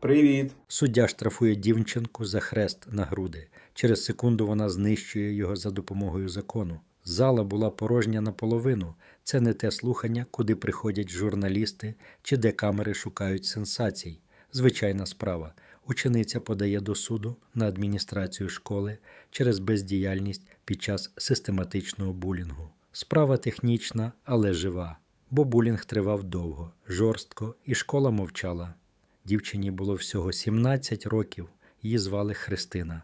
Привіт. Суддя штрафує дівчинку за хрест на груди. Через секунду вона знищує його за допомогою закону. Зала була порожня наполовину. Це не те слухання, куди приходять журналісти чи де камери шукають сенсацій. Звичайна справа. Учениця подає до суду на адміністрацію школи через бездіяльність під час систематичного булінгу. Справа технічна, але жива, бо булінг тривав довго, жорстко, і школа мовчала. Дівчині було всього 17 років, її звали Христина.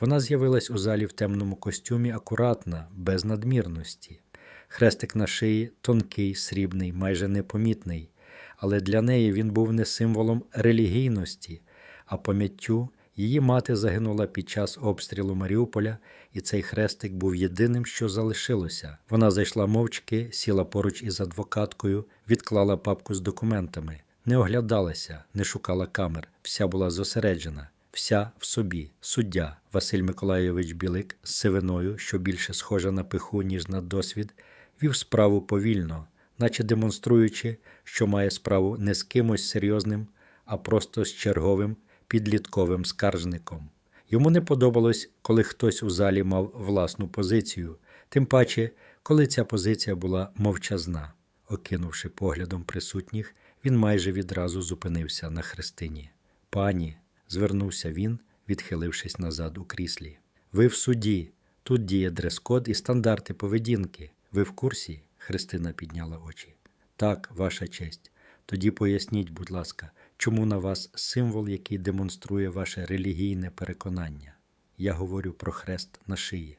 Вона з'явилась у залі в темному костюмі акуратна, без надмірності. Хрестик на шиї тонкий, срібний, майже непомітний, але для неї він був не символом релігійності, а пам'яттю її мати загинула під час обстрілу Маріуполя, і цей хрестик був єдиним, що залишилося. Вона зайшла мовчки, сіла поруч із адвокаткою, відклала папку з документами, не оглядалася, не шукала камер, вся була зосереджена. Вся в собі суддя Василь Миколайович Білик з сивиною, що більше схожа на пиху, ніж на досвід, вів справу повільно, наче демонструючи, що має справу не з кимось серйозним, а просто з черговим підлітковим скаржником. Йому не подобалось, коли хтось у залі мав власну позицію, тим паче, коли ця позиція була мовчазна. Окинувши поглядом присутніх, він майже відразу зупинився на хрестині. Пані, звернувся він, відхилившись назад у кріслі. Ви в суді. Тут діє дрес-код і стандарти поведінки. Ви в курсі? Христина підняла очі. Так, ваша честь. Тоді поясніть, будь ласка, чому на вас символ, який демонструє ваше релігійне переконання? Я говорю про хрест на шиї.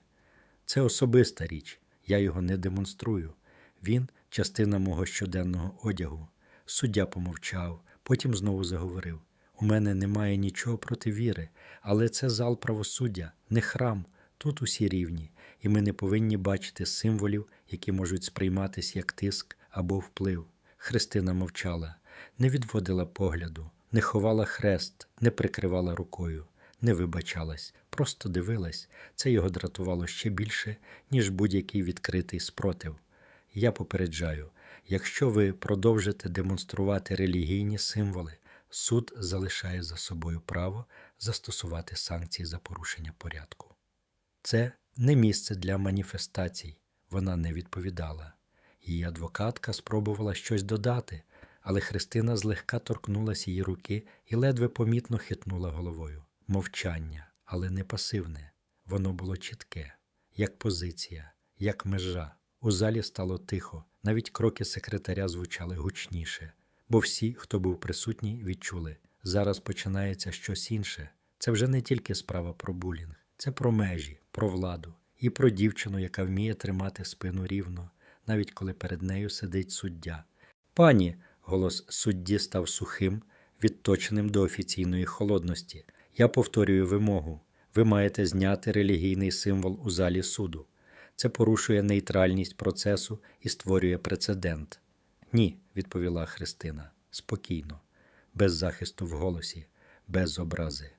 Це особиста річ, я його не демонструю. Він частина мого щоденного одягу. Суддя помовчав, потім знову заговорив. У мене немає нічого проти віри, але це зал правосуддя, не храм. Тут усі рівні, і ми не повинні бачити символів, які можуть сприйматись як тиск або вплив. Христина мовчала, не відводила погляду, не ховала хрест, не прикривала рукою, не вибачалась, просто дивилась. Це його дратувало ще більше, ніж будь-який відкритий спротив. Я попереджаю, якщо ви продовжите демонструвати релігійні символи, суд залишає за собою право застосувати санкції за порушення порядку. Це не місце для маніфестацій, вона не відповідала. Її адвокатка спробувала щось додати, але Христина злегка торкнулася її руки і ледве помітно хитнула головою. Мовчання, але не пасивне. Воно було чітке, як позиція, як межа. У залі стало тихо, навіть кроки секретаря звучали гучніше, бо всі, хто був присутній, відчули зараз починається щось інше. Це вже не тільки справа про булінг, це про межі, про владу і про дівчину, яка вміє тримати спину рівно, навіть коли перед нею сидить суддя. Пані, голос судді став сухим, відточеним до офіційної холодності. Я повторюю вимогу. Ви маєте зняти релігійний символ у залі суду. Це порушує нейтральність процесу і створює прецедент. Ні, відповіла Христина спокійно, без захисту в голосі, без образи.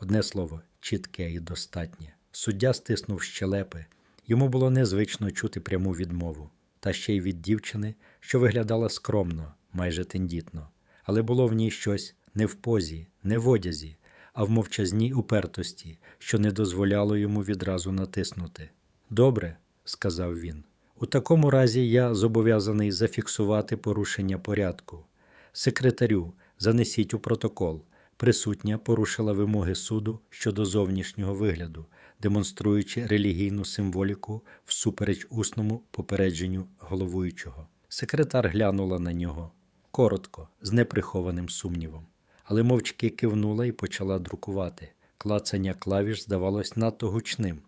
Одне слово, чітке і достатнє. Суддя стиснув щелепи. Йому було незвично чути пряму відмову, та ще й від дівчини, що виглядала скромно, майже тендітно, але було в ній щось не в позі, не в одязі, а в мовчазній упертості, що не дозволяло йому відразу натиснути. Добре, сказав він. У такому разі я зобов'язаний зафіксувати порушення порядку. Секретарю, занесіть у протокол. Присутня порушила вимоги суду щодо зовнішнього вигляду, демонструючи релігійну символіку всупереч усному попередженню головуючого. Секретар глянула на нього коротко, з неприхованим сумнівом, але мовчки кивнула і почала друкувати. Клацання клавіш здавалось надто гучним.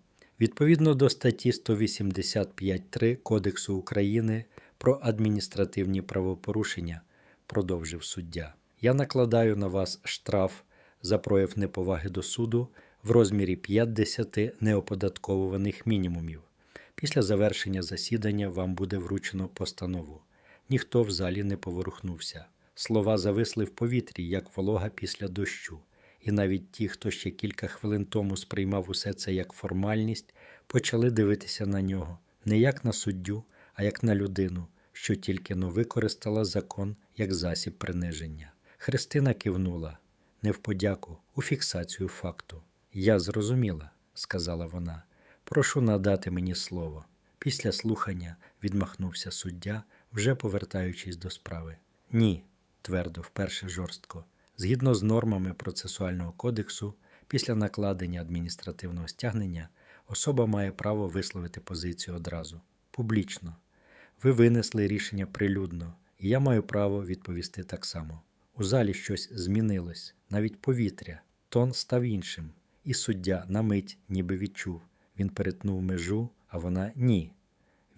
Відповідно до статті 185.3 Кодексу України про адміністративні правопорушення, продовжив суддя. Я накладаю на вас штраф за прояв неповаги до суду в розмірі 50 неоподатковуваних мінімумів. Після завершення засідання вам буде вручено постанову. Ніхто в залі не поворухнувся. Слова зависли в повітрі, як волога після дощу. І навіть ті, хто ще кілька хвилин тому сприймав усе це як формальність, почали дивитися на нього не як на суддю, а як на людину, що тільки но використала закон як засіб приниження. Христина кивнула. не в подяку, у фіксацію факту. Я зрозуміла, сказала вона. Прошу надати мені слово. Після слухання відмахнувся суддя, вже повертаючись до справи. Ні, твердо, вперше жорстко. Згідно з нормами процесуального кодексу, після накладення адміністративного стягнення особа має право висловити позицію одразу, публічно. Ви винесли рішення прилюдно, і я маю право відповісти так само. У залі щось змінилось, навіть повітря, тон став іншим, і суддя на мить ніби відчув. Він перетнув межу, а вона ні.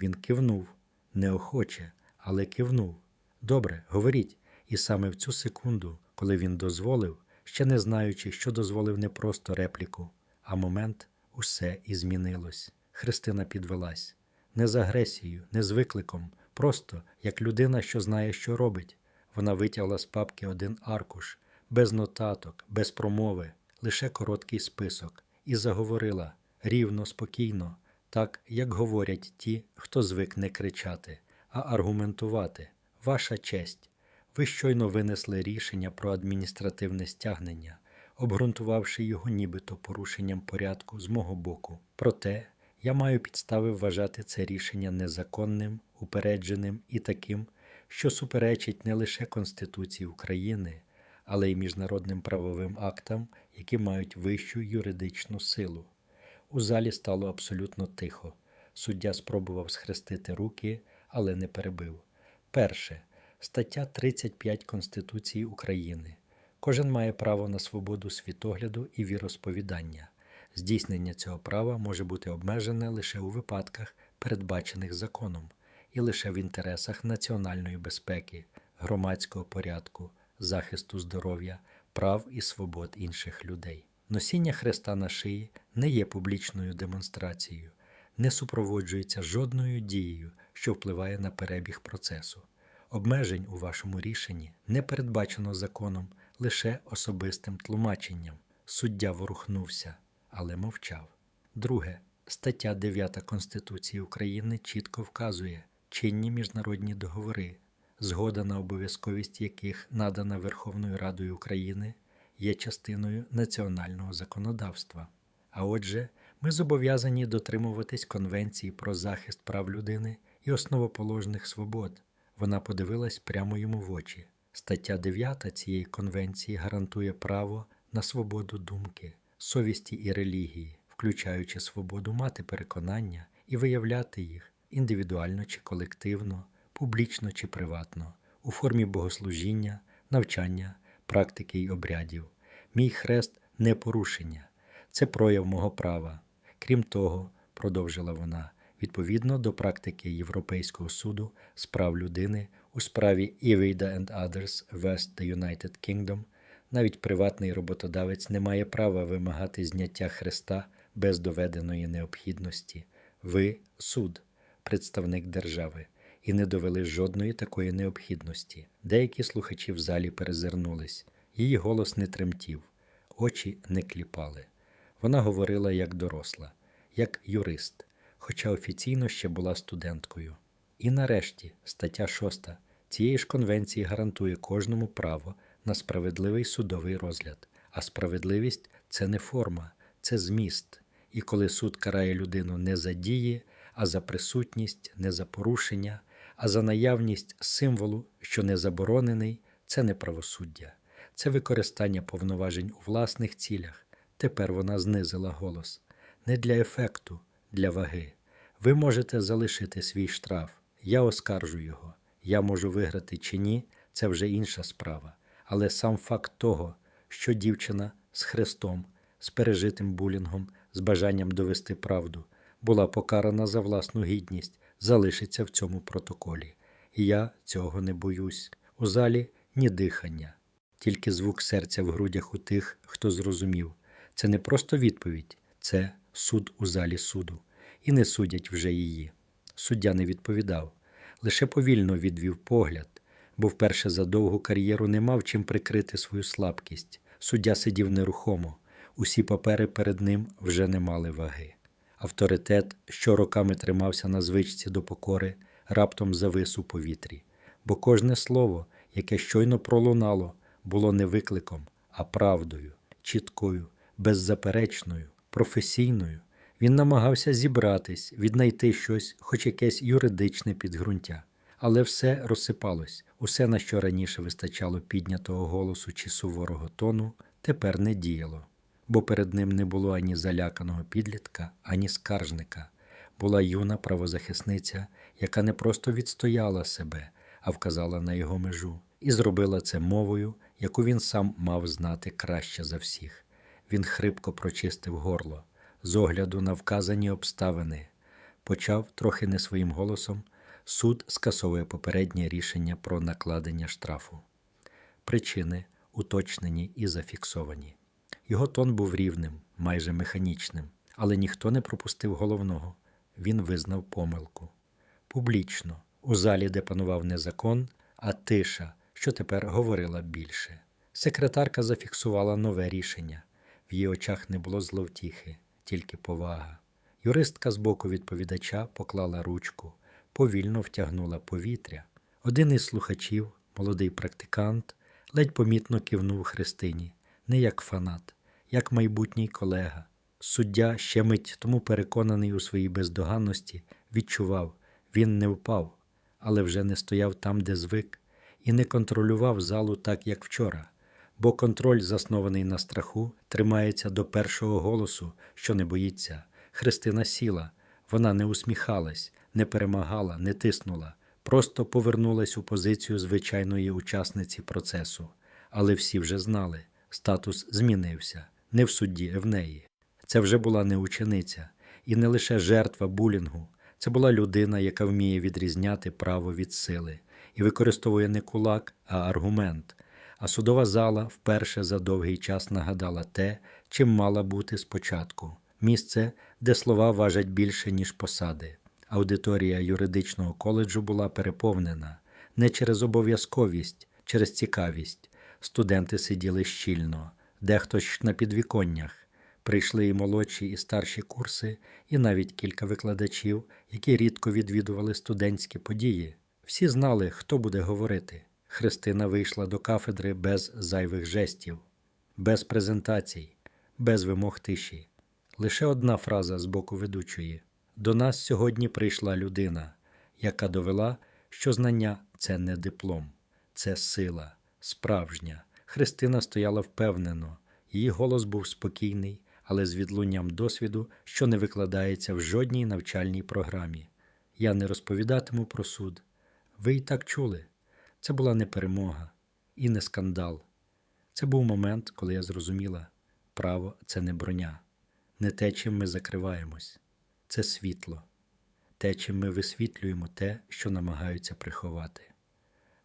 Він кивнув, неохоче, але кивнув. Добре, говоріть. І саме в цю секунду, коли він дозволив, ще не знаючи, що дозволив не просто репліку, а момент усе і змінилось. Христина підвелась не з агресією, не з викликом, просто як людина, що знає, що робить. Вона витягла з папки один аркуш, без нотаток, без промови, лише короткий список, і заговорила рівно, спокійно, так, як говорять ті, хто звик не кричати, а аргументувати. Ваша честь. Ви щойно винесли рішення про адміністративне стягнення, обґрунтувавши його нібито порушенням порядку з мого боку. Проте я маю підстави вважати це рішення незаконним, упередженим і таким, що суперечить не лише Конституції України, але й міжнародним правовим актам, які мають вищу юридичну силу. У залі стало абсолютно тихо. Суддя спробував схрестити руки, але не перебив. Перше. Стаття 35 Конституції України. Кожен має право на свободу світогляду і віросповідання. Здійснення цього права може бути обмежене лише у випадках, передбачених законом, і лише в інтересах національної безпеки, громадського порядку, захисту здоров'я, прав і свобод інших людей. Носіння хреста на шиї не є публічною демонстрацією, не супроводжується жодною дією, що впливає на перебіг процесу. Обмежень у вашому рішенні не передбачено законом лише особистим тлумаченням. Суддя ворухнувся, але мовчав. Друге, стаття 9 Конституції України чітко вказує чинні міжнародні договори, згода на обов'язковість яких надана Верховною Радою України є частиною національного законодавства. А отже, ми зобов'язані дотримуватись Конвенції про захист прав людини і основоположних свобод. Вона подивилась прямо йому в очі. Стаття 9 цієї конвенції гарантує право на свободу думки, совісті і релігії, включаючи свободу мати переконання і виявляти їх індивідуально чи колективно, публічно чи приватно, у формі богослужіння, навчання, практики й обрядів. Мій хрест не порушення, це прояв мого права. Крім того, продовжила вона, відповідно до практики Європейського суду з прав людини у справі Iveda and Others West the United Kingdom, навіть приватний роботодавець не має права вимагати зняття хреста без доведеної необхідності. Ви суд, представник держави, і не довели жодної такої необхідності. Деякі слухачі в залі перезирнулись. Її голос не тремтів, очі не кліпали. Вона говорила як доросла, як юрист, хоча офіційно ще була студенткою. І нарешті стаття 6 цієї ж конвенції гарантує кожному право на справедливий судовий розгляд, а справедливість це не форма, це зміст. І коли суд карає людину не за дії, а за присутність, не за порушення, а за наявність символу, що не заборонений, це не правосуддя, це використання повноважень у власних цілях. Тепер вона знизила голос. Не для ефекту, для ваги. Ви можете залишити свій штраф, я оскаржу його. Я можу виграти чи ні, це вже інша справа. Але сам факт того, що дівчина з хрестом, з пережитим булінгом, з бажанням довести правду, була покарана за власну гідність, залишиться в цьому протоколі. Я цього не боюсь. У залі ні дихання, тільки звук серця в грудях у тих, хто зрозумів. Це не просто відповідь, це суд у залі суду. І не судять вже її. Суддя не відповідав, лише повільно відвів погляд, бо вперше за довгу кар'єру не мав чим прикрити свою слабкість. Суддя сидів нерухомо, усі папери перед ним вже не мали ваги. Авторитет, що роками тримався на звичці до покори, раптом завис у повітрі, бо кожне слово, яке щойно пролунало, було не викликом, а правдою, чіткою, беззаперечною, професійною. Він намагався зібратись, віднайти щось, хоч якесь юридичне підґрунтя. Але все розсипалось, усе, на що раніше вистачало піднятого голосу чи суворого тону, тепер не діяло, бо перед ним не було ані заляканого підлітка, ані скаржника. Була юна правозахисниця, яка не просто відстояла себе, а вказала на його межу, і зробила це мовою, яку він сам мав знати краще за всіх. Він хрипко прочистив горло, з огляду на вказані обставини, почав трохи не своїм голосом. Суд скасовує попереднє рішення про накладення штрафу. Причини уточнені і зафіксовані. Його тон був рівним, майже механічним, але ніхто не пропустив головного. Він визнав помилку. Публічно, у залі, де панував не закон, а тиша, що тепер говорила більше. Секретарка зафіксувала нове рішення. В її очах не було зловтіхи, тільки повага. Юристка з боку відповідача поклала ручку, повільно втягнула повітря. Один із слухачів, молодий практикант, ледь помітно кивнув Христині, не як фанат, як майбутній колега. Суддя, ще мить тому переконаний у своїй бездоганності, відчував, він не впав, але вже не стояв там, де звик, і не контролював залу так, як вчора. Бо контроль, заснований на страху, тримається до першого голосу, що не боїться. Христина сіла, вона не усміхалась, не перемагала, не тиснула, просто повернулась у позицію звичайної учасниці процесу. Але всі вже знали, статус змінився не в судді, а в неї. Це вже була не учениця і не лише жертва булінгу. Це була людина, яка вміє відрізняти право від сили і використовує не кулак, а аргумент. А судова зала вперше за довгий час нагадала те, чим мала бути спочатку місце, де слова важать більше, ніж посади. Аудиторія юридичного коледжу була переповнена не через обов'язковість, через цікавість. Студенти сиділи щільно, дехто ж на підвіконнях. Прийшли і молодші, і старші курси, і навіть кілька викладачів, які рідко відвідували студентські події. Всі знали, хто буде говорити. Христина вийшла до кафедри без зайвих жестів, без презентацій, без вимог тиші. Лише одна фраза з боку ведучої: До нас сьогодні прийшла людина, яка довела, що знання це не диплом, це сила, справжня. Христина стояла впевнено, її голос був спокійний, але з відлунням досвіду, що не викладається в жодній навчальній програмі. Я не розповідатиму про суд. Ви і так чули. Це була не перемога і не скандал. Це був момент, коли я зрозуміла, право це не броня, не те, чим ми закриваємось, це світло, те, чим ми висвітлюємо те, що намагаються приховати.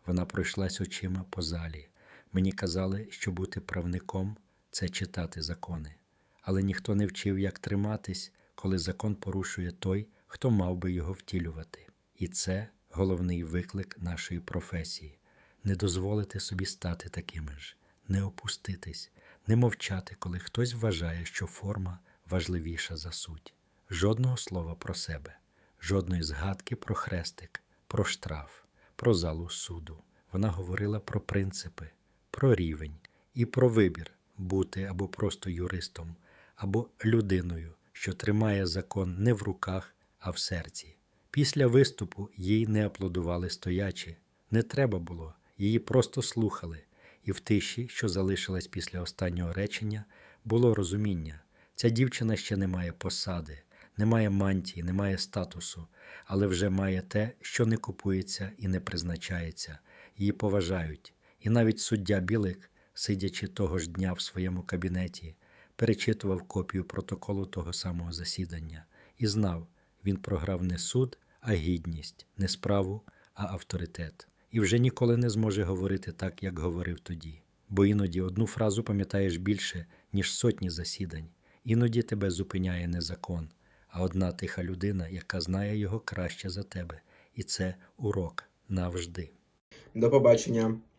Вона пройшлась очима по залі. Мені казали, що бути правником це читати закони, але ніхто не вчив, як триматись, коли закон порушує той, хто мав би його втілювати. І це головний виклик нашої професії не дозволити собі стати такими ж, не опуститись, не мовчати, коли хтось вважає, що форма важливіша за суть. Жодного слова про себе, жодної згадки про хрестик, про штраф, про залу суду. Вона говорила про принципи, про рівень і про вибір бути або просто юристом, або людиною, що тримає закон не в руках, а в серці. Після виступу їй не аплодували стоячи. Не треба було, її просто слухали, і в тиші, що залишилась після останнього речення, було розуміння. Ця дівчина ще не має посади, не має мантії, не має статусу, але вже має те, що не купується і не призначається. Її поважають. І навіть суддя Білик, сидячи того ж дня в своєму кабінеті, перечитував копію протоколу того самого засідання і знав, він програв не суд, а гідність, не справу, а авторитет. І вже ніколи не зможе говорити так, як говорив тоді. Бо іноді одну фразу пам'ятаєш більше, ніж сотні засідань. Іноді тебе зупиняє не закон, а одна тиха людина, яка знає його краще за тебе. І це урок навжди. До побачення.